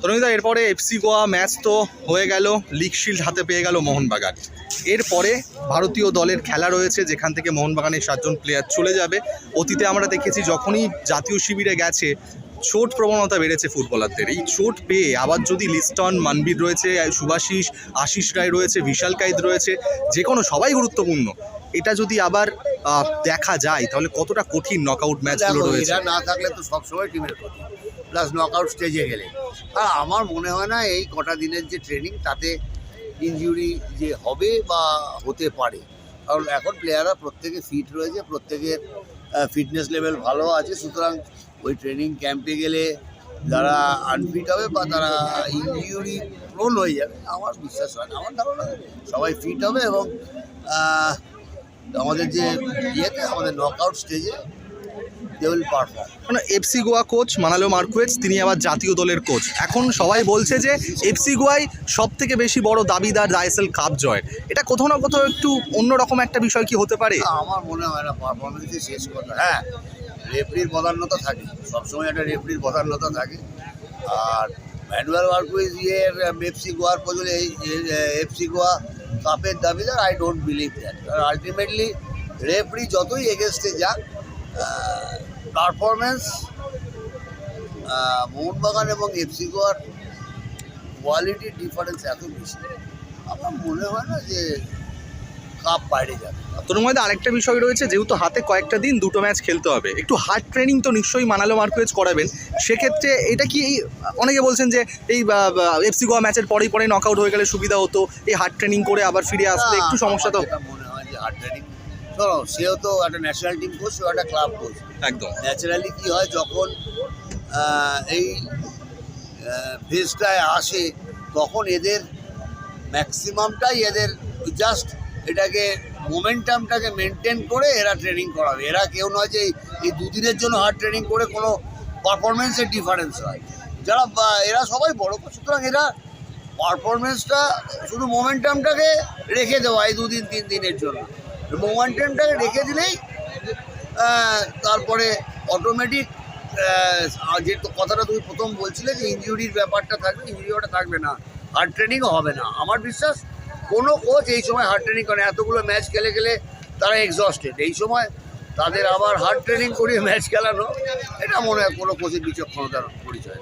তরুণীদা এরপরে FC Goa match তো হয়ে গেল লিগ শিল্ড হাতে পেয়ে গেল মোহনবাগান। এরপরে ভারতীয় দলের খেলা রয়েছে যেখান থেকে মোহনবাগানের সাতজন প্লেয়ার চলে যাবে। অতীতে আমরা দেখেছি যখনই জাতীয় শিবিরে গেছে চোট প্রবণতা বেড়েছে ফুটবলারদের। এই চোট পেয়ে আবার যদি লিস্টন মানবীর রয়েছে সুভাশিস আশিস রায় রয়েছে বিশাল কাইদ রয়েছে যে কোনো সবাই গুরুত্বপূর্ণ। এটা যদি আবার দেখা যায় তাহলে কতটা কঠিন নকআউট ম্যাচগুলো দেখো, রয়েছে। না থাকলে তো সবসময় টিমের ক্ষতি। প্লাস নকআউট স্টেজে গেলে। আর আমার মনে হয় না এই কটা দিনের যে ট্রেনিং তাতে ইনজুরি যে হবে বা হতে পারে। কারণ এখন প্লেয়াররা প্রত্যেকে ফিট রয়েছে, প্রত্যেকের ফিটনেস লেভেল ভালো আছে। সুতরাং ওই ট্রেনিং ক্যাম্পে গেলে যারা আনফিট হবে বা তারা ইনজুরি প্রোন হয়ে যাবে, আমার বিশ্বাস হয় না। আমার ধারণা সবাই ফিট হবে এবং আমাদের যে ইয়েতে, আমাদের নক আউট স্টেজে দে উইল পারফর্ম মানে FC Goa coach Manolo Marquez তিনি আবার জাতীয় দলের কোচ এখন সবাই বলছে যে এফসি গোয়াই সব থেকে বেশি বড় দাবিদার আইএসএল কাপ জয়। এটা কোথাও না কোথাও একটু অন্যরকম একটা বিষয় কি হতে পারে? আমার মনে হয় না পারফরমেন্সে শেষ কথা হ্যাঁ রেফরির প্রাধান্যতা থাকে। সবসময় একটা রেফরির প্রাধান্যতা থাকে। আর ম্যানুয়াল ওয়ার্কুইজ ইয়ের এফসি গোয়ার এই এফসি গোয়া কাপের দাবিদার I don't believe that ultimately referee যতই এগেনস্টে যাক পারফরমেন্স মোহনবাগান এবং এফসি গোয়ার কোয়ালিটির ডিফারেন্স এত বেশি আমার মনে হয় না যে কাপ বাইরে যাবে। তোর মধ্যে আরেকটা বিষয় রয়েছে যেহেতু হাতে কয়েকটা দিন দুটো ম্যাচ খেলতে হবে একটু হার্ড ট্রেনিং তো নিশ্চয়ই মানালো মার্কুয়েজ করাবেন। সেক্ষেত্রে এটা কি এই অনেকে বলছেন যে এই এফসি গোয়া ম্যাচের পরেই পরে নকআউট হয়ে গেলে সুবিধা হতো এই হার্ড ট্রেনিং করে আবার ফিরে আসতে একটু সমস্যা তো মনে হয় যে হার্ড ট্রেনিং ধরো সেও তো একটা ন্যাশনাল টিম কোচ সেও একটা ক্লাব কোচ একদম। ন্যাচারালি কি হয় যখন এই ফেজটায় আসে তখন এদের ম্যাক্সিমামটাই এদের জাস্ট এটাকে মোমেন্টামটাকে মেনটেন করে এরা ট্রেনিং করাবে। এরা কেউ নয় যে এই- দুদিনের জন্য হার্ড ট্রেনিং করে কোনো পারফরমেন্সের ডিফারেন্স হয়। যারা এরা সবাই বড় সুতরাং এরা পারফরমেন্সটা শুধু মোমেন্টামটাকে রেখে দেওয়া এই দুদিন তিন দিনের জন্য। মোমেন্টামটাকে রেখে দিলেই তারপরে অটোমেটিক যে কথাটা তুমি প্রথম বলছিলে যে ইনজুরির ব্যাপারটা থাকবে ইনজুরিটা থাকবে না হার্ড ট্রেনিংও হবে না আমার বিশ্বাস কোনো কোচ এই সময় হার্ড ট্রেনিং করে। এতগুলো ম্যাচ খেলে গেলে তারা এক্সস্টেড এই সময় তাদের আবার হার্ড ট্রেনিং করিয়ে ম্যাচ খেলানো, এটা মনে হয় কোনো কোচের বিচক্ষণতার পরিচয়।